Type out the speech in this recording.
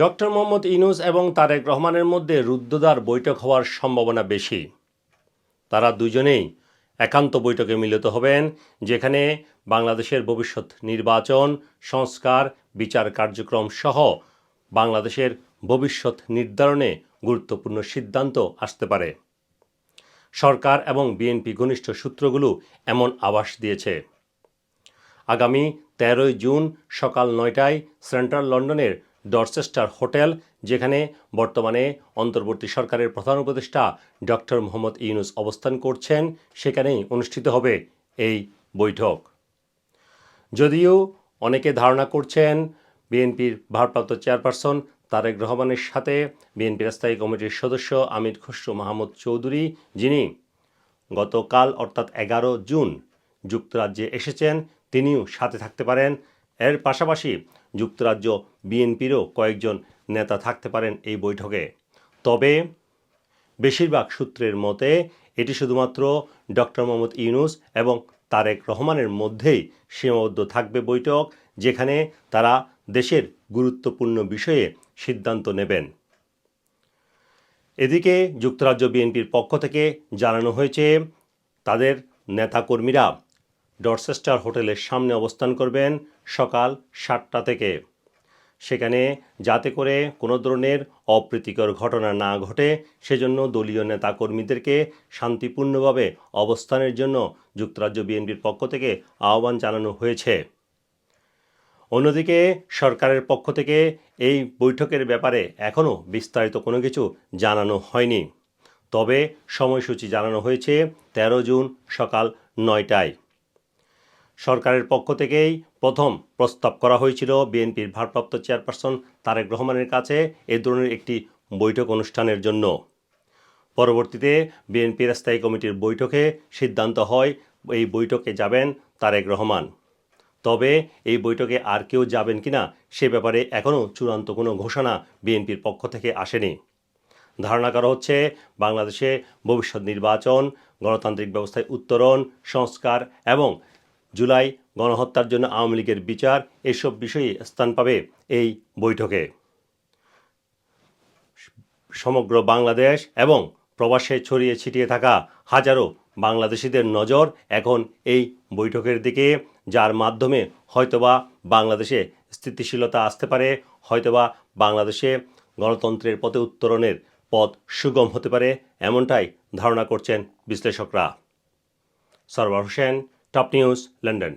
Doctor Mohammad Yunus এবং তারেক রহমানের মধ্যে রুদ্ধদ্বার বৈঠক হওয়ার সম্ভাবনা বেশি। তারা দুজনেই একান্ত বৈঠকে মিলিত হবেন, যেখানে বাংলাদেশের ভবিষ্যৎ নির্বাচন, সংস্কার, বিচার কার্যক্রম সহ বাংলাদেশের ভবিষ্যৎ নির্ধারণে গুরুত্বপূর্ণ সিদ্ধান্ত আসতে পারে। সরকার এবং বিএনপি ঘনিষ্ঠ সূত্রগুলো এমন আভাস দিয়েছে। আগামী তেরোই জুন সকাল নয়টায় সেন্ট্রাল লন্ডনের ডরচেস্টার হোটেল, যেখানে বর্তমানে অন্তর্বর্তী সরকারের প্রধান উপদেষ্টা ডক্টর মোহাম্মদ ইউনুস অবস্থান করছেন, সেখানেই অনুষ্ঠিত হবে এই বৈঠক। যদিও অনেকে ধারণা করছেন, বিএনপির ভারপ্রাপ্ত চেয়ারপারসন তারেক রহমানের সাথে বিএনপির স্থায়ী কমিটির সদস্য আমির খসরু মাহমুদ চৌধুরী, যিনি গতকাল অর্থাৎ এগারো জুন যুক্তরাজ্যে এসেছেন, তিনিও সাথে থাকতে পারেন। এর পাশাপাশি যুক্তরাজ্য বিএনপিরও কয়েকজন নেতা থাকতে পারেন এই বৈঠকে। তবে বেশিরভাগ সূত্রের মতে, এটি শুধুমাত্র ডক্টর মোহাম্মদ ইউনুস এবং তারেক রহমানের মধ্যেই সীমাবদ্ধ থাকবে বৈঠক, যেখানে তারা দেশের গুরুত্বপূর্ণ বিষয়ে সিদ্ধান্ত নেবেন। এদিকে যুক্তরাজ্য বিএনপির পক্ষ থেকে জানানো হয়েছে, তাদের নেতাকর্মীরা ডরচেস্টার হোটেলের সামনে অবস্থান করবেন সকাল সাতটা থেকে। সেখানে যাতে করে কোনো ধরনের অপ্রীতিকর ঘটনা না ঘটে, সেজন্য দলীয় নেতাকর্মীদেরকে শান্তিপূর্ণভাবে অবস্থানের জন্য যুক্তরাজ্য বিএনপির পক্ষ থেকে আহ্বান জানানো হয়েছে। অন্যদিকে সরকারের পক্ষ থেকে এই বৈঠকের ব্যাপারে এখনও বিস্তারিত কোনো কিছু জানানো হয়নি। তবে সময়সূচি জানানো হয়েছে তেরো জুন সকাল নয়টায়। সরকারের পক্ষ থেকেই প্রথম প্রস্তাব করা হয়েছিল বিএনপির ভারপ্রাপ্ত চেয়ারপারসন তারেক রহমানের কাছে এ ধরনের একটি বৈঠক অনুষ্ঠানের জন্য। পরবর্তীতে বিএনপির স্থায়ী কমিটির বৈঠকে সিদ্ধান্ত হয়, এই বৈঠকে যাবেন তারেক রহমান। তবে এই বৈঠকে আর কেউ যাবেন কিনা সে ব্যাপারে এখনও চূড়ান্ত কোনো ঘোষণা বিএনপির পক্ষ থেকে আসেনি। ধারণা করা হচ্ছে, বাংলাদেশে ভবিষ্যৎ নির্বাচন, গণতান্ত্রিক ব্যবস্থায় উত্তরণ, সংস্কার এবং জুলাই গণহত্যার জন্য আওয়ামী লীগের বিচার এসব বিষয়ে স্থান পাবে এই বৈঠকে। সমগ্র বাংলাদেশ এবং প্রবাসে ছড়িয়ে ছিটিয়ে থাকা হাজারো বাংলাদেশিদের নজর এখন এই বৈঠকের দিকে, যার মাধ্যমে হয়তোবা বাংলাদেশে স্থিতিশীলতা আসতে পারে, হয়তোবা বাংলাদেশে গণতন্ত্রের পথে উত্তরণের পথ সুগম হতে পারে, এমনটাই ধারণা করছেন বিশ্লেষকরা। Sarwar Hossain top news London